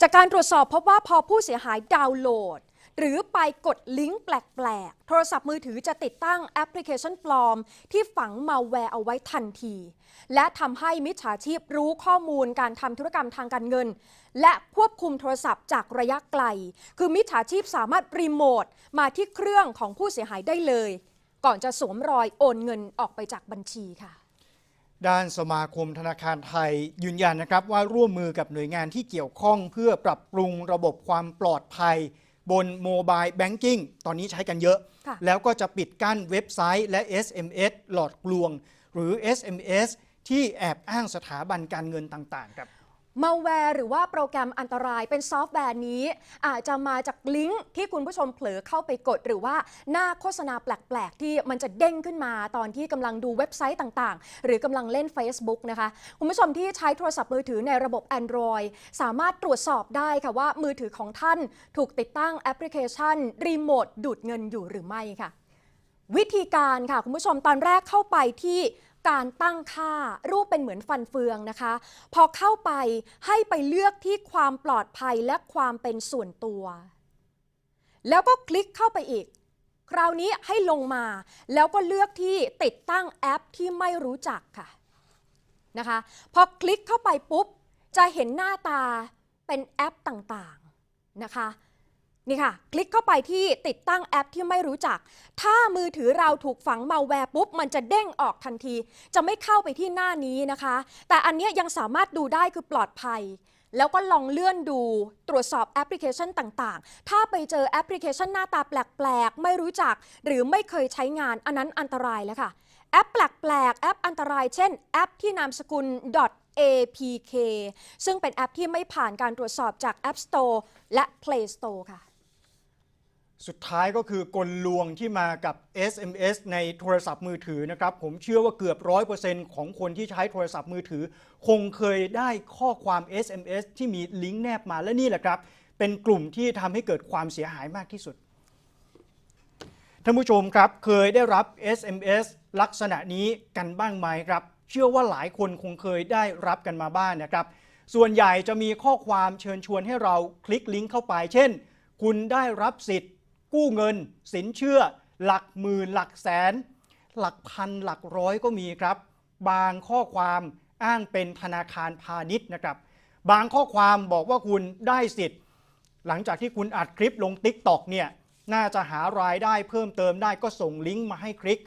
จากการตรวจสอบพบว่าพอผู้เสียหายดาวน์โหลด หรือไปกดลิงก์แปลก ๆ โทรศัพท์มือถือจะติดตั้งแอปพลิเคชันปลอม ที่ฝังมาแวร์เอาไว้ทันที และทำให้มิจฉาชีพรู้ข้อมูลการทำธุรกรรมทางการเงิน และควบคุมโทรศัพท์จากระยะไกล คือมิจฉาชีพสามารถรีโมทมาที่เครื่องของผู้เสียหายได้เลย ก่อนจะสวมรอยโอนเงินออกไปจากบัญชีค่ะ ด้านสมาคมธนาคารไทยยืนยันนะครับว่าร่วมมือกับหน่วยงานที่เกี่ยวข้องเพื่อปรับปรุงระบบความปลอดภัย บนโมบายแบงกิ้งตอนนี้ใช้กันเยอะค่ะแล้วก็จะปิดกั้นเว็บไซต์และ SMS หลอดกลวง หรือ SMS ที่แอบอ้างสถาบันการเงินต่าง ๆ ครับ มาแวร์หรือว่าโปรแกรมอันตรายเป็นซอฟต์แวร์นี้ อาจจะมาจากลิงก์ที่คุณผู้ชมเผลอเข้าไปกด หรือว่าหน้าโฆษณาแปลกๆ ที่มันจะเด้งขึ้นมาตอนที่กำลังดูเว็บไซต์ต่างๆ หรือกำลังเล่น Facebook นะคะ คุณผู้ชมที่ใช้โทรศัพท์มือถือในระบบ Android สามารถตรวจสอบได้ค่ะว่ามือถือของท่านถูกติดตั้งแอปพลิเคชันรีโมทดูดเงินอยู่หรือไม่ค่ะ วิธีการค่ะคุณผู้ชมตอนแรกเข้าไปที่ การตั้งค่ารูปเป็นเหมือนฟันเฟืองนะคะ พอเข้าไปให้ไปเลือกที่ความปลอดภัยและความเป็นส่วนตัว แล้วก็คลิกเข้าไปอีก คราวนี้ให้ลงมา แล้วก็เลือกที่ติดตั้งแอปที่ไม่รู้จักค่ะนะคะพอคลิกเข้าไปปุ๊บ จะเห็นหน้าตาเป็นแอปต่างๆนะคะ นี่ค่ะ คลิกเข้าไปที่ติดตั้งแอปที่ไม่รู้จัก ถ้ามือถือเราถูกฝังมาแวร์ปุ๊บ มันจะเด้งออกทันที จะไม่เข้าไปที่หน้านี้นะคะ แต่อันนี้ยยังสามารถดูได้คือปลอดภัย แล้วก็ลองเลื่อนดูตรวจสอบแอปพลิเคชันต่างๆ ถ้าไปเจอแอปพลิเคชันหน้าตาแปลกๆ ไม่รู้จัก หรือไม่เคยใช้งานอันนั้นอันตรายแล้วค่ะ แอปแปลกๆแอปอันตราย เช่น แอปที่นามสกุล .apk ซึ่งเป็นแอปที่ไม่ผ่านการตรวจสอบจาก App Store และ Play Store ค่ะ สุดท้ายก็คือกลลวงที่มากับ SMS ในโทรศัพท์มือถือนะครับ ผมเชื่อว่าเกือบร้อยเปอร์เซ็นต์ของคนที่ใช้โทรศัพท์มือถือ คงเคยได้ข้อความ SMS ที่มีลิงก์แนบมาและนี่แหละครับ เป็นกลุ่มที่ทำให้เกิดความเสียหายมากที่สุด ท่านผู้ชมครับเคยได้รับ SMS ลักษณะนี้กันบ้างไหมครับ เชื่อว่าหลายคนคงเคยได้รับกันมาบ้างนะครับ ส่วนใหญ่จะมีข้อความเชิญชวนให้เราคลิกลิงก์เข้าไป เช่น คุณได้รับสิทธิ์ กู้เงิน สินเชื่อ หลักหมื่นหลักแสน หลักพันหลักร้อยก็มีครับ บางข้อความอ้างเป็นธนาคารพาณิชย์นะครับ บางข้อความบอกว่าคุณได้สิทธิ์ หลังจากที่คุณอัดคลิปลง t ิ k t o k เนี่ยน่าจะหารายได้เพิ่มเติมได้ก็ส่งลิงก์มาให้คลิก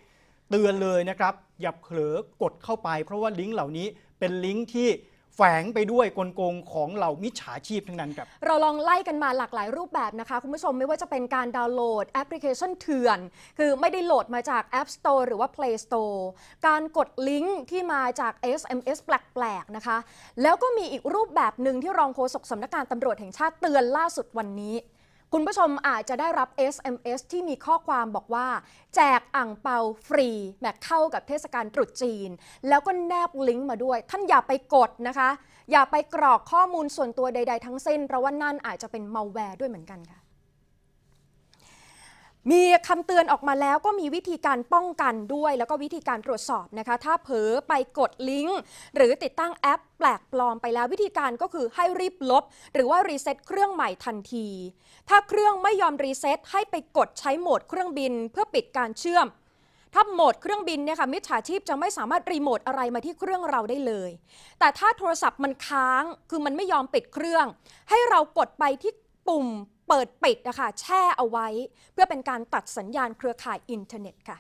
เตือนเลยนะครับ อย่าเผลอกดเข้าไป เพราะว่าลิงก์เหล่านี้เป็นลิงก์ที่ แฝงไปด้วยกลโกงของเหล่ามิจฉาชีพทั้งนั้นครับ เราลองไล่กันมาหลากหลายรูปแบบนะคะ คุณผู้ชมไม่ว่าจะเป็นการดาวน์โหลดแอปพลิเคชันเถื่อน คือไม่ได้โหลดมาจาก App Store หรือว่า Play Store การกดลิงก์ที่มาจาก SMS แปลกๆนะคะ แล้วก็มีอีกรูปแบบหนึ่งที่รองโฆษกสำนักงานตำรวจแห่งชาติเตือนล่าสุดวันนี้ คุณผู้ชมอาจจะได้รับ SMS ที่มีข้อความบอกว่า แจกอ่างเปาฟรีแบบเข้ากับเทศกาลตรุษจีน แล้วก็แนบลิงก์มาด้วย ท่านอย่าไปกดนะคะ อย่าไปกรอกข้อมูลส่วนตัวใด ๆ ทั้งสิ้นเพราะว่านั่นอาจจะเป็นมัลแวร์ด้วยเหมือนกันค่ะ มีคำเตือนออกมาแล้วก็มีวิธีการป้องกันด้วย แล้วก็วิธีการตรวจสอบนะคะ ถ้าเผลอไปกดลิงก์ หรือติดตั้งแอปแปลกปลอมไปแล้ววิธีการก็คือให้รีบลบ หรือว่ารีเซ็ตเครื่องใหม่ทันที ถ้าเครื่องไม่ยอมรีเซ็ตให้ไปกดใช้โหมดเครื่องบินเพื่อปิดการเชื่อมถ้าโหมดเครื่องบินเนี่ยค่ะมิจฉาชีพจะไม่สามารถรีโมทอะไรมาที่เครื่องเราได้เลย แต่ถ้าโทรศัพท์มันค้างคือมันไม่ยอมปิดเครื่อง ให้เรากดไปที่ ปุ่มเปิดปิดนะคะแช่เอาไว้ เพื่อเป็นการตัดสัญญาณเครือข่ายอินเทอร์เน็ตค่ะ